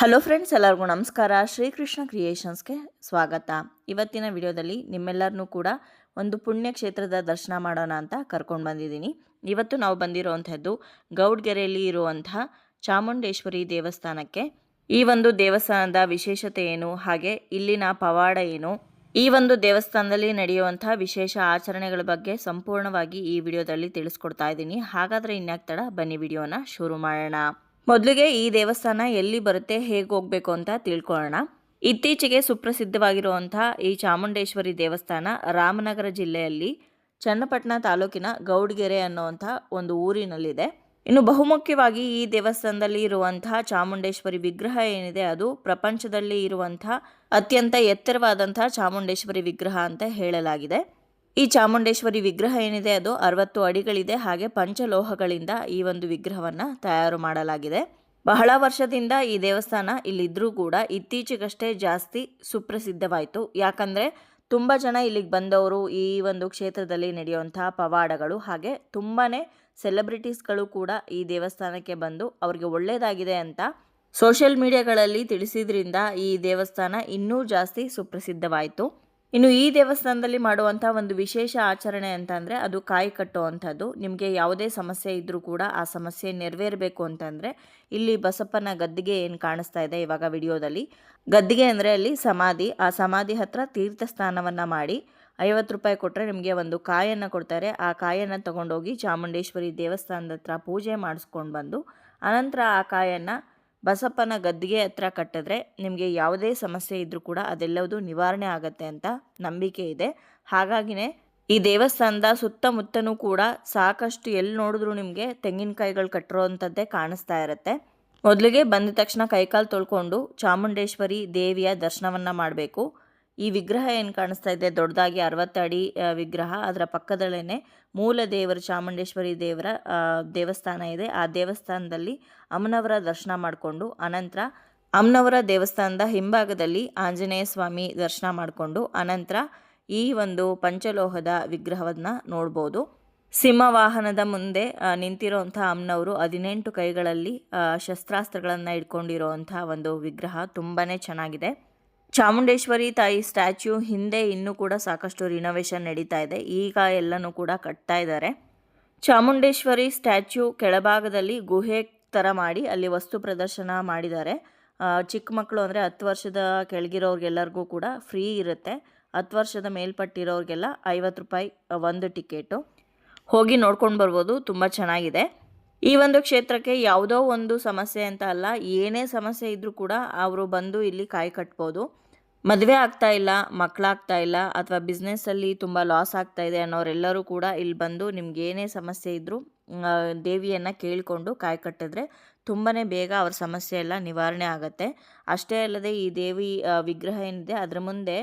Hello friends ಎಲ್ಲರಿಗೂ ನಮಸ್ಕಾರ. ಶ್ರೀಕೃಷ್ಣ ಕ್ರಿಯೇಷನ್ಸ್ಗೆ ಸ್ವಾಗತ. ಇವತ್ತಿನ ವಿಡಿಯೋದಲ್ಲಿ ನಿಮ್ಮೆಲ್ಲರನ್ನೂ ಕೂಡ ಒಂದು ಪುಣ್ಯಕ್ಷೇತ್ರದ ದರ್ಶನ ಮಾಡೋಣ ಅಂತ ಕರ್ಕೊಂಡು ಬಂದಿದ್ದೀನಿ. ಇವತ್ತು ನಾವು ಬಂದಿರುವಂಥದ್ದು ಗೌಡ್ಗೆರೆಯಲ್ಲಿ ಇರುವಂತಹ ಚಾಮುಂಡೇಶ್ವರಿ ದೇವಸ್ಥಾನಕ್ಕೆ. ಈ ಒಂದು ದೇವಸ್ಥಾನದ ವಿಶೇಷತೆ ಏನು, ಹಾಗೆ ಇಲ್ಲಿನ ಪವಾಡ ಏನು, ಈ ಒಂದು ದೇವಸ್ಥಾನದಲ್ಲಿ ನಡೆಯುವಂಥ ವಿಶೇಷ ಆಚರಣೆಗಳ ಬಗ್ಗೆ ಸಂಪೂರ್ಣವಾಗಿ ಈ ವಿಡಿಯೋದಲ್ಲಿ ತಿಳಿಸ್ಕೊಡ್ತಾ ಇದ್ದೀನಿ. ಹಾಗಾದರೆ ಇನ್ಯಾಕ್ ತಡ, ಬನ್ನಿ ವಿಡಿಯೋನ ಶುರು ಮಾಡೋಣ. ಮೊದಲಿಗೆ ಈ ದೇವಸ್ಥಾನ ಎಲ್ಲಿ ಬರುತ್ತೆ, ಹೇಗೆ ಹೋಗಬೇಕು ಅಂತ ತಿಳ್ಕೊಳ್ಳೋಣ. ಇತ್ತೀಚೆಗೆ ಸುಪ್ರಸಿದ್ಧವಾಗಿರುವಂತಹ ಈ ಚಾಮುಂಡೇಶ್ವರಿ ದೇವಸ್ಥಾನ ರಾಮನಗರ ಜಿಲ್ಲೆಯಲ್ಲಿ ಚನ್ನಪಟ್ಟಣ ತಾಲೂಕಿನ ಗೌಡ್ಗೆರೆ ಅನ್ನುವಂಥ ಒಂದು ಊರಿನಲ್ಲಿದೆ. ಇನ್ನು ಬಹುಮುಖ್ಯವಾಗಿ ಈ ದೇವಸ್ಥಾನದಲ್ಲಿ ಇರುವಂತಹ ಚಾಮುಂಡೇಶ್ವರಿ ವಿಗ್ರಹ ಏನಿದೆ, ಅದು ಪ್ರಪಂಚದಲ್ಲಿ ಇರುವಂತಹ ಅತ್ಯಂತ ಎತ್ತರವಾದಂತಹ ಚಾಮುಂಡೇಶ್ವರಿ ವಿಗ್ರಹ ಅಂತ ಹೇಳಲಾಗಿದೆ. ಈ ಚಾಮುಂಡೇಶ್ವರಿ ವಿಗ್ರಹ ಏನಿದೆ ಅದು ಅರವತ್ತು ಅಡಿಗಳಿದೆ. ಹಾಗೆ ಪಂಚಲೋಹಗಳಿಂದ ಈ ಒಂದು ವಿಗ್ರಹವನ್ನು ತಯಾರು ಮಾಡಲಾಗಿದೆ. ಬಹಳ ವರ್ಷದಿಂದ ಈ ದೇವಸ್ಥಾನ ಇಲ್ಲಿದ್ರೂ ಕೂಡ ಇತ್ತೀಚೆಗಷ್ಟೇ ಜಾಸ್ತಿ ಸುಪ್ರಸಿದ್ಧವಾಯಿತು. ಯಾಕಂದರೆ ತುಂಬ ಜನ ಇಲ್ಲಿಗೆ ಬಂದವರು ಈ ಒಂದು ಕ್ಷೇತ್ರದಲ್ಲಿ ನಡೆಯುವಂತಹ ಪವಾಡಗಳು, ಹಾಗೆ ತುಂಬಾ ಸೆಲೆಬ್ರಿಟೀಸ್ಗಳು ಕೂಡ ಈ ದೇವಸ್ಥಾನಕ್ಕೆ ಬಂದು ಅವರಿಗೆ ಒಳ್ಳೆಯದಾಗಿದೆ ಅಂತ ಸೋಷಿಯಲ್ ಮೀಡಿಯಾಗಳಲ್ಲಿ ತಿಳಿಸಿದ್ರಿಂದ ಈ ದೇವಸ್ಥಾನ ಇನ್ನೂ ಜಾಸ್ತಿ ಸುಪ್ರಸಿದ್ಧವಾಯಿತು. ಇನ್ನು ಈ ದೇವಸ್ಥಾನದಲ್ಲಿ ಮಾಡುವಂಥ ಒಂದು ವಿಶೇಷ ಆಚರಣೆ ಅಂತಂದರೆ ಅದು ಕಾಯಿ ಕಟ್ಟುವಂಥದ್ದು ನಿಮಗೆ ಯಾವುದೇ ಸಮಸ್ಯೆ ಇದ್ದರೂ ಕೂಡ ಆ ಸಮಸ್ಯೆ ನೆರವೇರಬೇಕು ಅಂತಂದರೆ ಇಲ್ಲಿ ಬಸಪ್ಪನ ಗದ್ದಿಗೆ ಏನು ಕಾಣಿಸ್ತಾ ಇದೆ ಇವಾಗ ವಿಡಿಯೋದಲ್ಲಿ. ಗದ್ದಿಗೆ ಅಂದರೆ ಅಲ್ಲಿ ಸಮಾಧಿ. ಆ ಸಮಾಧಿ ಹತ್ರ ತೀರ್ಥ ಸ್ನಾನವನ್ನು ಮಾಡಿ ಐವತ್ತು ರೂಪಾಯಿ ಕೊಟ್ಟರೆ ನಿಮಗೆ ಒಂದು ಕಾಯನ್ನು ಕೊಡ್ತಾರೆ. ಆ ಕಾಯನ್ನು ತಗೊಂಡೋಗಿ ಚಾಮುಂಡೇಶ್ವರಿ ದೇವಸ್ಥಾನದ ಹತ್ರ ಪೂಜೆ ಮಾಡಿಸ್ಕೊಂಡು ಬಂದು ಅನಂತರ ಆ ಕಾಯನ್ನು ಬಸಪ್ಪನ ಗದ್ದಿಗೆ ಹತ್ರ ಕಟ್ಟಿದ್ರೆ ನಿಮಗೆ ಯಾವುದೇ ಸಮಸ್ಯೆ ಇದ್ದರೂ ಕೂಡ ಅದೆಲ್ಲವೂ ನಿವಾರಣೆ ಆಗತ್ತೆ ಅಂತ ನಂಬಿಕೆ ಇದೆ. ಹಾಗಾಗಿನೇ ಈ ದೇವಸ್ಥಾನದ ಸುತ್ತಮುತ್ತನೂ ಕೂಡ ಸಾಕಷ್ಟು ಎಲ್ಲಿ ನೋಡಿದ್ರು ನಿಮಗೆ ತೆಂಗಿನಕಾಯಿಗಳು ಕಟ್ಟಿರೋವಂಥದ್ದೇ ಕಾಣಿಸ್ತಾ ಇರುತ್ತೆ. ಮೊದಲಿಗೆ ಬಂದ ತಕ್ಷಣ ಕೈಕಾಲು ತೊಳ್ಕೊಂಡು ಚಾಮುಂಡೇಶ್ವರಿ ದೇವಿಯ ದರ್ಶನವನ್ನು ಮಾಡಬೇಕು. ಈ ವಿಗ್ರಹ ಏನು ಕಾಣಿಸ್ತಾ ಇದೆ? ದೊಡ್ಡದಾಗಿ ಅರವತ್ತು ಅಡಿ ವಿಗ್ರಹ. ಅದರ ಪಕ್ಕದಲ್ಲೇ ಮೂಲ ದೇವರು, ಚಾಮುಂಡೇಶ್ವರಿ ದೇವರ ದೇವಸ್ಥಾನ ಇದೆ. ಆ ದೇವಸ್ಥಾನದಲ್ಲಿ ಅಮ್ಮನವರ ದರ್ಶನ ಮಾಡಿಕೊಂಡು, ಅನಂತರ ಅಮ್ಮನವರ ದೇವಸ್ಥಾನದ ಹಿಂಭಾಗದಲ್ಲಿ ಆಂಜನೇಯ ಸ್ವಾಮಿ ದರ್ಶನ ಮಾಡಿಕೊಂಡು, ಅನಂತರ ಈ ಒಂದು ಪಂಚಲೋಹದ ವಿಗ್ರಹವನ್ನು ನೋಡ್ಬೋದು. ಸಿಂಹವಾಹನದ ಮುಂದೆ ನಿಂತಿರೋವಂಥ ಅಮ್ಮನವರು ಹದಿನೆಂಟು ಕೈಗಳಲ್ಲಿ ಶಸ್ತ್ರಾಸ್ತ್ರಗಳನ್ನು ಇಟ್ಕೊಂಡಿರೋವಂಥ ಒಂದು ವಿಗ್ರಹ. ತುಂಬಾ ಚೆನ್ನಾಗಿದೆ. ಚಾಮುಂಡೇಶ್ವರಿ ತಾಯಿ ಸ್ಟ್ಯಾಚ್ಯೂ ಹಿಂದೆ ಇನ್ನೂ ಕೂಡ ಸಾಕಷ್ಟು ರಿನೋವೇಷನ್ ನಡೀತಾ ಇದೆ. ಈಗ ಎಲ್ಲನೂ ಕೂಡ ಕಟ್ತಾ ಇದ್ದಾರೆ. ಚಾಮುಂಡೇಶ್ವರಿ ಸ್ಟ್ಯಾಚ್ಯೂ ಕೆಳಭಾಗದಲ್ಲಿ ಗುಹೆ ಥರ ಮಾಡಿ ಅಲ್ಲಿ ವಸ್ತು ಪ್ರದರ್ಶನ ಮಾಡಿದ್ದಾರೆ. ಚಿಕ್ಕ ಮಕ್ಕಳು ಅಂದರೆ ಹತ್ತು ವರ್ಷದ ಕೆಳಗಿರೋರಿಗೆಲ್ಲರಿಗೂ ಕೂಡ ಫ್ರೀ ಇರುತ್ತೆ. ಹತ್ತು ವರ್ಷದ ಮೇಲ್ಪಟ್ಟಿರೋರಿಗೆಲ್ಲ ಐವತ್ತು ರೂಪಾಯಿ ಒಂದು ಟಿಕೆಟು. ಹೋಗಿ ನೋಡ್ಕೊಂಡು ಬರ್ಬೋದು, ತುಂಬ ಚೆನ್ನಾಗಿದೆ. ಈ ಒಂದು ಕ್ಷೇತ್ರಕ್ಕೆ ಯಾವುದೋ ಒಂದು ಸಮಸ್ಯೆ ಅಂತ ಅಲ್ಲ, ಏನೇ ಸಮಸ್ಯೆ ಇದ್ದರೂ ಕೂಡ ಅವರು ಬಂದು ಇಲ್ಲಿ ಕಾಯಿ ಕಟ್ಬೋದು. ಮದುವೆ ಆಗ್ತಾ ಇಲ್ಲ ಮಕ್ಕಳಾಗ್ತಾ ಇಲ್ಲ, ಅಥವಾ ಬಿಸ್ನೆಸ್ಸಲ್ಲಿ ತುಂಬ ಲಾಸ್ ಆಗ್ತಾ ಇದೆ ಅನ್ನೋರೆಲ್ಲರೂ ಕೂಡ ಇಲ್ಲಿ ಬಂದು ನಿಮ್ಗೆ ಏನೇ ಸಮಸ್ಯೆ ಇದ್ದರೂ ದೇವಿಯನ್ನು ಕೇಳಿಕೊಂಡು ಕಾಯಿ ಕಟ್ಟಿದ್ರೆ ತುಂಬಾ ಬೇಗ ಅವ್ರ ಸಮಸ್ಯೆ ಎಲ್ಲ ನಿವಾರಣೆ ಆಗುತ್ತೆ. ಅಷ್ಟೇ ಅಲ್ಲದೆ ಈ ದೇವಿ ವಿಗ್ರಹ ಏನಿದೆ ಅದರ ಮುಂದೆ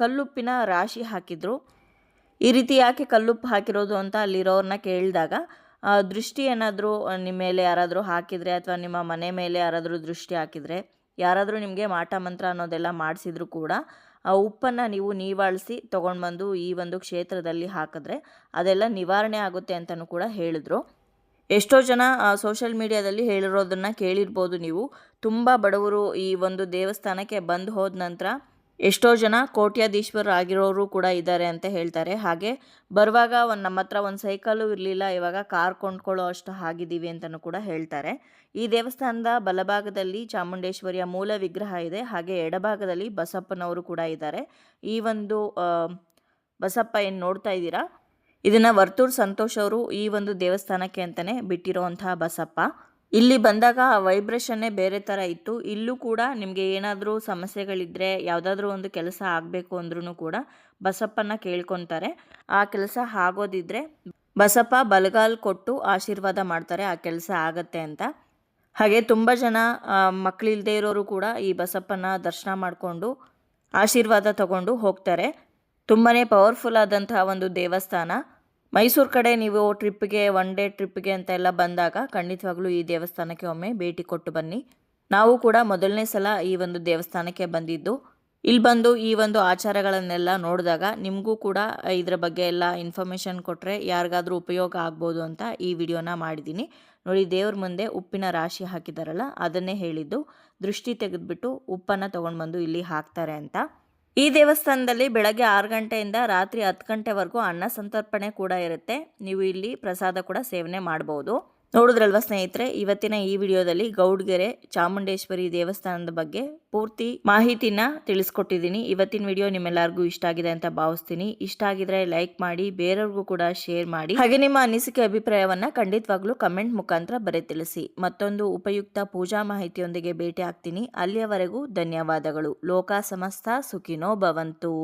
ಕಲ್ಲುಪ್ಪಿನ ರಾಶಿ ಹಾಕಿದ್ರು. ಈ ರೀತಿ ಯಾಕೆ ಕಲ್ಲುಪ್ಪು ಹಾಕಿರೋದು ಅಂತ ಅಲ್ಲಿರೋರನ್ನ ಕೇಳಿದಾಗ ದೃಷ್ಟಿ ಏನಾದರೂ ನಿಮ್ಮ ಮೇಲೆ ಯಾರಾದರೂ ಹಾಕಿದರೆ ಅಥವಾ ನಿಮ್ಮ ಮನೆ ಮೇಲೆ ಯಾರಾದರೂ ದೃಷ್ಟಿ ಹಾಕಿದರೆ, ಯಾರಾದರೂ ನಿಮಗೆ ಮಾಟ ಮಂತ್ರ ಅನ್ನೋದೆಲ್ಲ ಮಾಡಿಸಿದ್ರು ಕೂಡ, ಆ ಉಪ್ಪನ್ನು ನೀವು ನೀವಾಳಿಸಿ ತೊಗೊಂಡು ಬಂದು ಈ ಒಂದು ಕ್ಷೇತ್ರದಲ್ಲಿ ಹಾಕಿದ್ರೆ ಅದೆಲ್ಲ ನಿವಾರಣೆ ಆಗುತ್ತೆ ಅಂತಲೂ ಕೂಡ ಹೇಳಿದ್ರು. ಎಷ್ಟೋ ಜನ ಸೋಷಿಯಲ್ ಮೀಡಿಯಾದಲ್ಲಿ ಹೇಳಿರೋದನ್ನು ಕೇಳಿರ್ಬೋದು ನೀವು. ತುಂಬ ಬಡವರು ಈ ಒಂದು ದೇವಸ್ಥಾನಕ್ಕೆ ಬಂದು ಹೋದ ನಂತರ ಎಷ್ಟೋ ಜನ ಕೋಟ್ಯಾಧೀಶ್ವರ ಆಗಿರೋರು ಕೂಡ ಇದ್ದಾರೆ ಅಂತ ಹೇಳ್ತಾರೆ. ಹಾಗೆ ಬರುವಾಗ ಒಂದು ನಮ್ಮ ಹತ್ರ ಒಂದು ಸೈಕಲ್ಲು ಇರಲಿಲ್ಲ, ಇವಾಗ ಕಾರ್ ಕೊಂಡ್ಕೊಳ್ಳೋ ಅಷ್ಟು ಆಗಿದ್ದೀವಿ ಅಂತಲೂ ಕೂಡ ಹೇಳ್ತಾರೆ. ಈ ದೇವಸ್ಥಾನದ ಬಲಭಾಗದಲ್ಲಿ ಚಾಮುಂಡೇಶ್ವರಿಯ ಮೂಲ ವಿಗ್ರಹ ಇದೆ. ಹಾಗೆ ಎಡಭಾಗದಲ್ಲಿ ಬಸಪ್ಪನವರು ಕೂಡ ಇದ್ದಾರೆ. ಈ ಒಂದು ಬಸಪ್ಪ ಏನು ನೋಡ್ತಾ ಇದ್ದೀರಾ? ಇದನ್ನು ವರ್ತೂರ್ ಸಂತೋಷ್ ಅವರು ಈ ಒಂದು ದೇವಸ್ಥಾನಕ್ಕೆ ಅಂತಲೇ ಬಿಟ್ಟಿರೋವಂತಹ ಬಸಪ್ಪ. ಇಲ್ಲಿ ಬಂದಾಗ ಆ ವೈಬ್ರೇಷನ್ನೇ ಬೇರೆ ಥರ ಇತ್ತು. ಇಲ್ಲೂ ಕೂಡ ನಿಮಗೆ ಏನಾದರೂ ಸಮಸ್ಯೆಗಳಿದ್ದರೆ ಯಾವುದಾದ್ರೂ ಒಂದು ಕೆಲಸ ಆಗಬೇಕು ಅಂದ್ರೂ ಕೂಡ ಬಸಪ್ಪನ ಕೇಳ್ಕೊತಾರೆ. ಆ ಕೆಲಸ ಆಗೋದಿದ್ರೆ ಬಸಪ್ಪ ಬಲಗಾಲ್ ಕೊಟ್ಟು ಆಶೀರ್ವಾದ ಮಾಡ್ತಾರೆ, ಆ ಕೆಲಸ ಆಗತ್ತೆ ಅಂತ. ಹಾಗೆ ತುಂಬ ಜನ ಮಕ್ಕಳಿಲ್ಲದೆ ಇರೋರು ಕೂಡ ಈ ಬಸಪ್ಪನ ದರ್ಶನ ಮಾಡಿಕೊಂಡು ಆಶೀರ್ವಾದ ತಗೊಂಡು ಹೋಗ್ತಾರೆ. ತುಂಬಾ ಪವರ್ಫುಲ್ ಆದಂತಹ ಒಂದು ದೇವಸ್ಥಾನ. ಮೈಸೂರು ಕಡೆ ನೀವು ಟ್ರಿಪ್ಗೆ ಒನ್ ಡೇ ಟ್ರಿಪ್ಗೆ ಅಂತ ಎಲ್ಲ ಬಂದಾಗ ಖಂಡಿತವಾಗ್ಲೂ ಈ ದೇವಸ್ಥಾನಕ್ಕೆ ಒಮ್ಮೆ ಭೇಟಿ ಕೊಟ್ಟು ಬನ್ನಿ. ನಾವು ಕೂಡ ಮೊದಲನೇ ಸಲ ಈ ಒಂದು ದೇವಸ್ಥಾನಕ್ಕೆ ಬಂದಿದ್ದು. ಇಲ್ಲಿ ಬಂದು ಈ ಒಂದು ಆಚಾರಗಳನ್ನೆಲ್ಲ ನೋಡಿದಾಗ ನಿಮಗೂ ಕೂಡ ಇದರ ಬಗ್ಗೆ ಎಲ್ಲ ಇನ್ಫಾರ್ಮೇಷನ್ ಕೊಟ್ಟರೆ ಯಾರಿಗಾದರೂ ಉಪಯೋಗ ಆಗ್ಬೋದು ಅಂತ ಈ ವಿಡಿಯೋನ ಮಾಡಿದ್ದೀನಿ. ನೋಡಿ, ದೇವ್ರ ಮುಂದೆ ಉಪ್ಪಿನ ರಾಶಿ ಹಾಕಿದಾರಲ್ಲ, ಅದನ್ನೇ ಹೇಳಿದ್ದು. ದೃಷ್ಟಿ ತೆಗೆದುಬಿಟ್ಟು ಉಪ್ಪನ್ನು ತೊಗೊಂಡು ಬಂದು ಇಲ್ಲಿ ಹಾಕ್ತಾರೆ ಅಂತ. ಈ ದೇವಸ್ಥಾನದಲ್ಲಿ ಬೆಳಗ್ಗೆ ಆರು ಗಂಟೆಯಿಂದ ರಾತ್ರಿ ಹತ್ತು ಗಂಟೆವರೆಗೂ ಅನ್ನ ಸಂತರ್ಪಣೆ ಕೂಡ ಇರುತ್ತೆ. ನೀವು ಇಲ್ಲಿ ಪ್ರಸಾದ ಕೂಡ ಸೇವನೆ ಮಾಡ್ಬೋದು. ನೋಡಿದ್ರಲ್ವ ಸ್ನೇಹಿತರೆ, ಇವತ್ತಿನ ಈ ವಿಡಿಯೋದಲ್ಲಿ ಗೌಡ್ಗೆರೆ ಚಾಮುಂಡೇಶ್ವರಿ ದೇವಸ್ಥಾನದ ಬಗ್ಗೆ ಪೂರ್ತಿ ಮಾಹಿತಿನ ತಿಳಿಸ್ಕೊಟ್ಟಿದ್ದೀನಿ. ಇವತ್ತಿನ ವಿಡಿಯೋ ನಿಮ್ಮೆಲ್ಲರಿಗೂ ಇಷ್ಟ ಆಗಿದೆ ಅಂತ ಭಾವಿಸ್ತೀನಿ. ಇಷ್ಟ ಆಗಿದ್ರೆ ಲೈಕ್ ಮಾಡಿ, ಬೇರೆಯವ್ರಿಗೂ ಕೂಡ ಶೇರ್ ಮಾಡಿ. ಹಾಗೆ ನಿಮ್ಮ ಅನಿಸಿಕೆ ಅಭಿಪ್ರಾಯವನ್ನ ಖಂಡಿತವಾಗ್ಲೂ ಕಮೆಂಟ್ ಮುಖಾಂತರ ಬರೆ ತಿಳಿಸಿ. ಮತ್ತೊಂದು ಉಪಯುಕ್ತ ಪೂಜಾ ಮಾಹಿತಿಯೊಂದಿಗೆ ಭೇಟಿ ಆಗ್ತೀನಿ. ಅಲ್ಲಿಯವರೆಗೂ ಧನ್ಯವಾದಗಳು. ಲೋಕ ಸಮಸ್ತ ಸುಖಿನೋ ಭವಂತು.